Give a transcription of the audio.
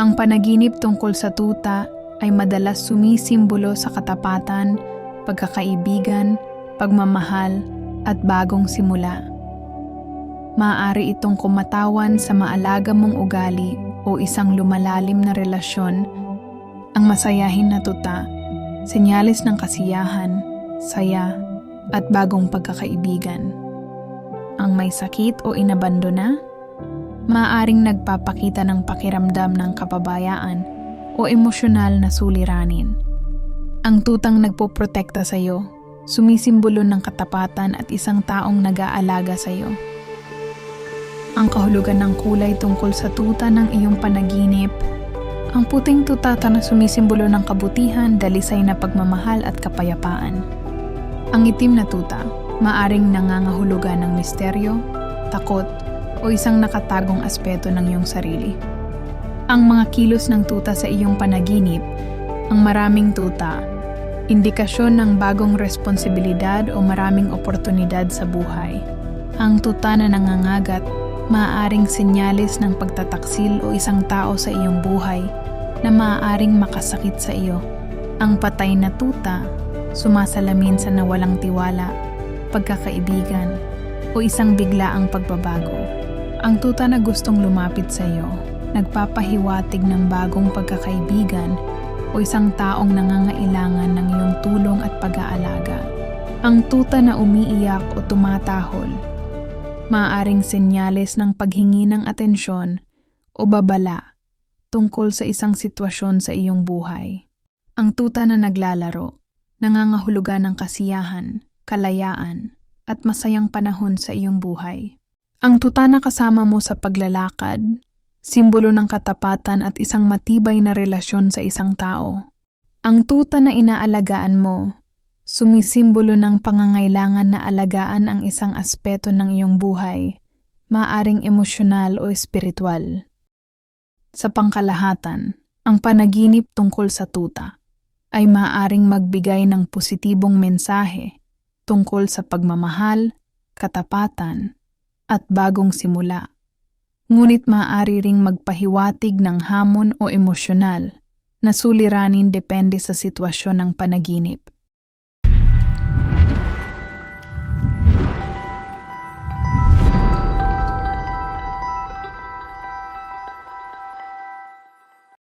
Ang panaginip tungkol sa tuta ay madalas sumisimbolo sa katapatan, pagkakaibigan, pagmamahal, at bagong simula. Maaari itong kumatawan sa maalaga mong ugali o isang lumalalim na relasyon ang masayahin na tuta, senyales ng kasiyahan, saya, at bagong pagkakaibigan. Ang may sakit o inabandona, maaaring nagpapakita ng pakiramdam ng kapabayaan o emosyonal na suliranin. Ang tutang nagpoprotekta sa iyo, sumisimbolo ng katapatan at isang taong nag-aalaga sa iyo. Ang kahulugan ng kulay tungkol sa tuta ng iyong panaginip, ang puting tutata na sumisimbolo ng kabutihan, dalisay na pagmamahal at kapayapaan. Ang itim na tuta, maaring nangangahulugan ng misteryo, takot, o isang nakatagong aspeto ng iyong sarili. Ang mga kilos ng tuta sa iyong panaginip, ang maraming tuta, indikasyon ng bagong responsibilidad o maraming oportunidad sa buhay. Ang tuta na nangangagat, maaaring senyalis ng pagtataksil o isang tao sa iyong buhay na maaaring makasakit sa iyo. Ang patay na tuta, sumasalamin sa nawalang tiwala, pagkakaibigan, o isang biglaang pagbabago. Ang tuta na gustong lumapit sa iyo, nagpapahiwatig ng bagong pagkakaibigan o isang taong nangangailangan ng iyong tulong at pag-aalaga. Ang tuta na umiiyak o tumatahol, maaaring senyales ng paghingi ng atensyon o babala tungkol sa isang sitwasyon sa iyong buhay. Ang tuta na naglalaro, nangangahulugan ng kasiyahan, kalayaan, at masayang panahon sa iyong buhay. Ang tuta na kasama mo sa paglalakad, simbolo ng katapatan at isang matibay na relasyon sa isang tao. Ang tuta na inaalagaan mo, sumisimbolo ng pangangailangan na alagaan ang isang aspeto ng iyong buhay, maaring emosyonal o espiritual. Sa pangkalahatan, ang panaginip tungkol sa tuta ay maaaring magbigay ng positibong mensahe tungkol sa pagmamahal, katapatan, at bagong simula. Ngunit maaari ring magpahiwatig ng hamon o emosyonal na suliranin depende sa sitwasyon ng panaginip.